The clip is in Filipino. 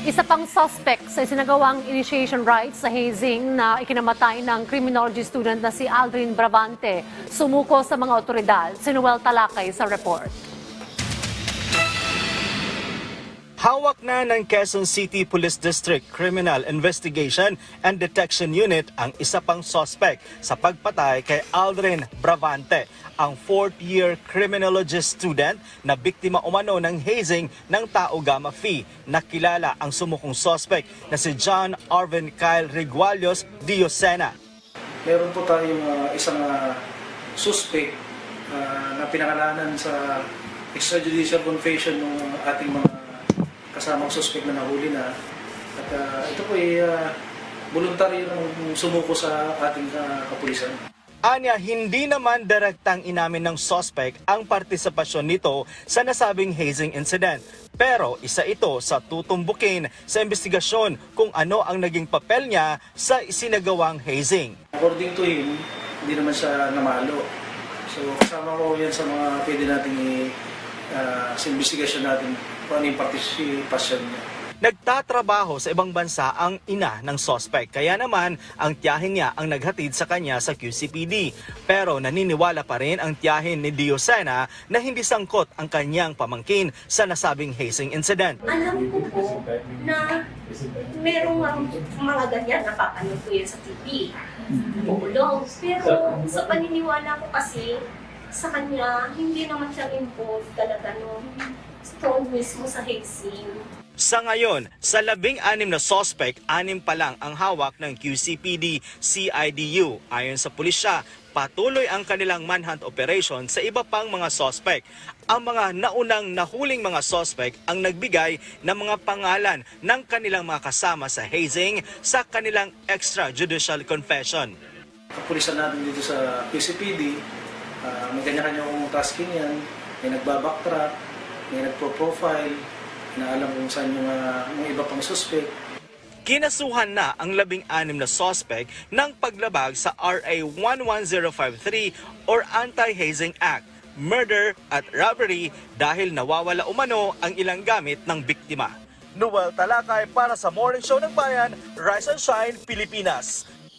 Isa pang suspect sa isinagawang initiation rites sa hazing na ikinamatay ng criminology student na si Aldrin Bravante sumuko sa mga otoridad. Si Noel Talakay sa report. Hawak na ng Quezon City Police District Criminal Investigation and Detection Unit ang isa pang suspect sa pagpatay kay Aldrin Bravante, ang fourth-year criminology student na biktima umano ng hazing ng Tao Gamma Phi. Nakilala ang sumukong suspect na si John Arvin Kyle Rigualios Diosena. Meron po tayong ah, isang ah, suspect ah, na pinangalanan sa extrajudicial confession ng ating mga kasamang suspect na nahuli na. At ah, ito po ay uh, voluntaryo ng sumuko sa ating ah, kapulisan. Anya, hindi naman direktang inamin ng suspect ang partisipasyon nito sa nasabing hazing incident. Pero isa ito sa tutumbukin sa investigasyon kung ano ang naging papel niya sa isinagawang hazing. According to him, hindi naman siya namalo. So kasama ko yan sa mga pwede nating ah, sa investigasyon natin kung ano yung participation niya. Nagtatrabaho sa ibang bansa ang ina ng suspect kaya naman ang tiyahin niya ang naghatid sa kanya sa QCPD. Pero naniniwala pa rin ang tiyahin ni Diosena na hindi sangkot ang kanyang pamangkin sa nasabing hazing incident. alam ko po na merong mga ganyan, napapanood ko yan sa TV. Pero sa paniniwala ko kasi, sa kanya, hindi naman siya involved talaga nung stone mismo sa hazing. Sa ngayon, sa labing anim na suspect, anim pa lang ang hawak ng QCPD CIDU. Ayon sa pulisya, patuloy ang kanilang manhunt operation sa iba pang mga suspect. Ang mga naunang nahuling mga suspect ang nagbigay ng mga pangalan ng kanilang mga kasama sa hazing sa kanilang extrajudicial confession. kapulisan natin dito sa QCPD, ah, may kanya-kanyang tasking yan, may nagbabacktrack, may nagpo-profile, na alam kung saan yung, ah, yung iba pang suspect. Kinasuhan na ang labing anim na suspect ng paglabag sa RA 11053 or Anti-Hazing Act, murder at robbery dahil nawawala umano ang ilang gamit ng biktima. Noel Talakay para sa Morning Show ng Bayan, Rise and Shine, Pilipinas.